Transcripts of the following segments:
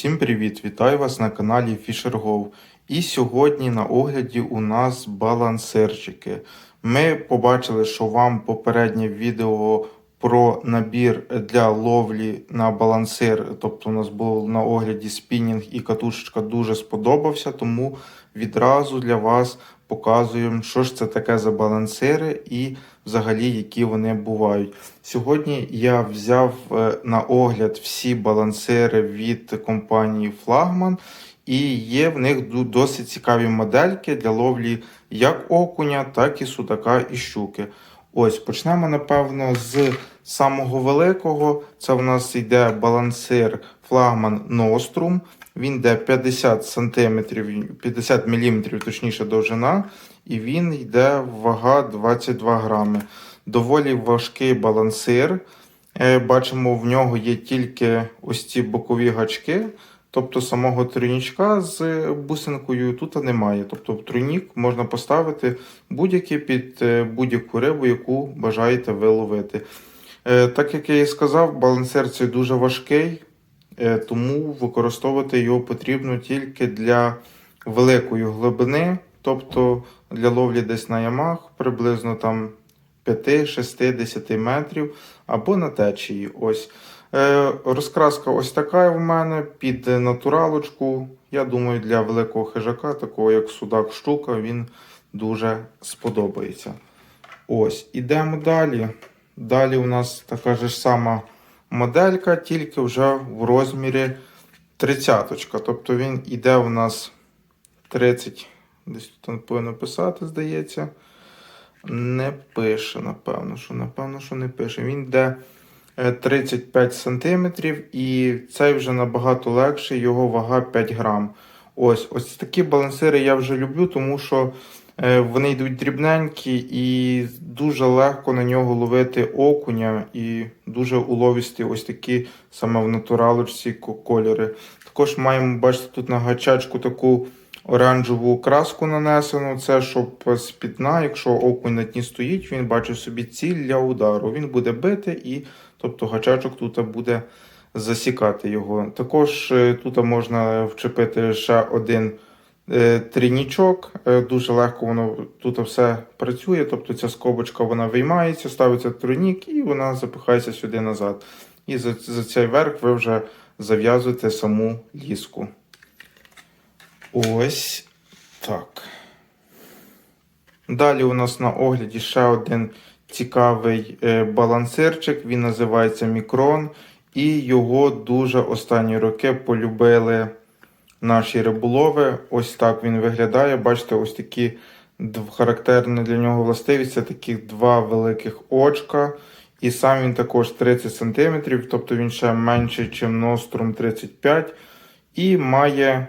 всім привіт! Вітаю вас на каналі FisherGo. І сьогодні на огляді у нас балансирчики. Ми побачили, що вам попереднє відео про набір для ловлі на балансир, тобто у нас був на огляді спінінг і катушечка дуже сподобався, тому відразу для вас показуємо, що ж це таке за балансири і взагалі які вони бувають. Сьогодні я взяв е, на огляд всі балансири від компанії Flagman. І є в них досить цікаві модельки для ловлі як окуня, так і судака і щуки. Ось почнемо, напевно, з самого великого. Це в нас йде балансир флагман Nostrum. Він йде 50 см, 50 мм, точніше довжина, і він йде вага 22 грами. Доволі важкий балансир. Е, Бачимо, в нього є тільки ось ці бокові гачки. Тобто самого тройнічка з бусинкою тут немає. Тобто тройнік можна поставити будь-який під е, будь-яку рибу, яку бажаєте ви ловити. Е, Так як я і сказав, балансер цей дуже важкий, е, тому використовувати його потрібно тільки для великої глибини, тобто для ловлі десь на ямах, приблизно там 5, 6, 10 метрів або на течії. Ось. Е, розкраска ось така в мене під натуралочку. Я думаю, для великого хижака, такого як судак штука, він дуже сподобається. Ось, ідемо далі. Далі у нас така ж сама моделька, тільки вже в розмірі 30. Тобто він іде у нас 30, десь тут повинно писати, здається. Не пише, напевно, що напевно, що не пише. Він йде 35 см і цей вже набагато легший, його вага 5 грам. Ось ось такі балансири я вже люблю, тому що е, вони йдуть дрібненькі і дуже легко на нього ловити окуня і дуже уловісті ось такі саме в натуралочці кольори. Також маємо бачите тут на гачачку таку оранжеву краску нанесену. Це щоб з-під дна, якщо окунь на дні стоїть, він бачить собі ціль для удару. Він буде бити і тобто гачачок тут буде засікати його. Також е, тут можна вчепити ще один е, тринічок. Е, Дуже легко воно тут все працює. Тобто ця скобочка вона виймається, ставиться тринік і вона запихається сюди назад. І за, за цей верх ви вже зав'язуєте саму ліску. Ось так. Далі у нас на огляді ще один цікавий е, балансирчик. Він називається Мікрон. І його дуже останні роки полюбили наші риболови. Ось так він виглядає. Бачите, ось такі характерні для нього властивість. Це такі два великих очка. І сам він також 30 см, тобто він ще менший, ніж Nostrum 35 І має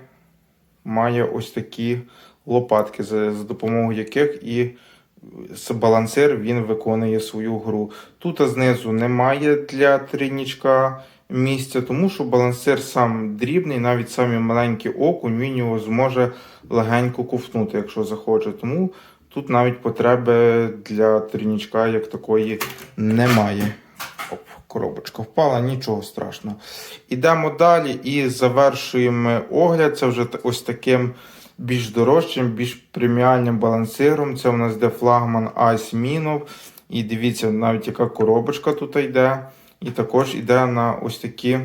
має ось такі лопатки, за, допомогою яких і балансир він виконує свою гру. Тут знизу немає для трійнічка місця, тому що балансир сам дрібний, навіть самі маленькі окунь, він його зможе легенько ковтнути, якщо захоче. Тому тут навіть потреби для трійнічка як такої немає. Коробочка впала, нічого страшного. Ідемо далі і завершуємо огляд. Це вже ось таким більш дорожчим, більш преміальним балансиром. Це у нас йде флагман Ice Minnow. І дивіться, навіть яка коробочка тут йде. І також йде на ось такі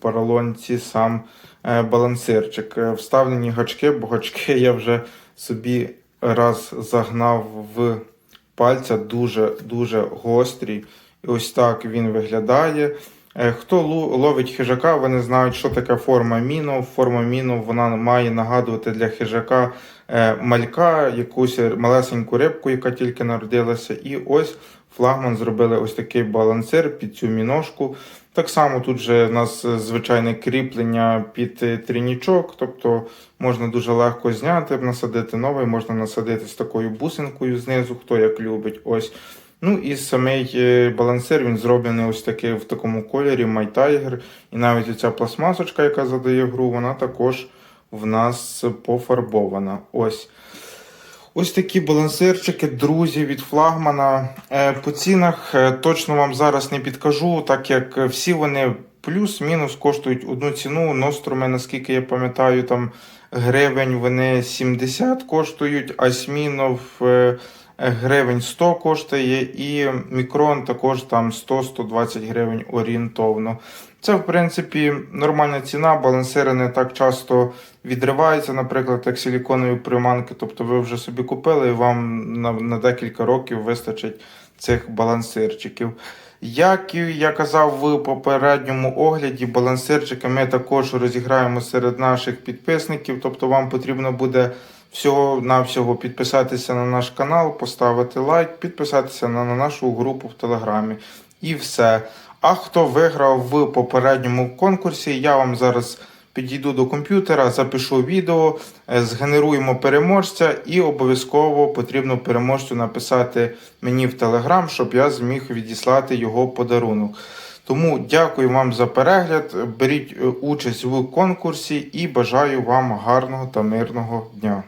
поролонці сам е, балансирчик. Е, Вставлені гачки, бо гачки я вже собі раз загнав в пальця дуже-дуже гострі. Ось так він виглядає. Е, Хто ловить хижака, вони знають, що таке форма мінов. Форма мінов вона має нагадувати для хижака е, малька, якусь малесеньку рибку, яка тільки народилася. І ось флагман зробили ось такий балансир під цю міношку. Так само тут же у нас звичайне кріплення під трінічок, тобто можна дуже легко зняти, насадити новий, можна насадити з такою бусинкою знизу, хто як любить. Ось. Ну і самий е, балансир він зроблений ось такий в такому кольорі My. І навіть оця пластмасочка, яка задає гру, вона також в нас пофарбована. Ось. Ось такі балансирчики, друзі, від флагмана. Е, По цінах е, точно вам зараз не підкажу, так як всі вони плюс-мінус коштують одну ціну. Ноструми, наскільки я пам'ятаю, там гривень вони 70 коштують, а Смінов гривень 100 коштує, і мікрон також там 100-120 гривень орієнтовно. Це, в принципі, нормальна ціна, балансири не так часто відриваються, наприклад, як силіконові приманки. Тобто ви вже собі купили і вам на, на декілька років вистачить цих балансирчиків. Як і я казав в попередньому огляді, балансирчики ми також розіграємо серед наших підписників. Тобто вам потрібно буде всього-навсього підписатися на наш канал, поставити лайк, підписатися на, на нашу групу в Телеграмі. І все. А хто виграв в попередньому конкурсі, я вам зараз підійду до комп'ютера, запишу відео, е, згенеруємо переможця, і обов'язково потрібно переможцю написати мені в Телеграм, щоб я зміг відіслати його подарунок. Тому дякую вам за перегляд. Беріть е, участь в конкурсі і бажаю вам гарного та мирного дня.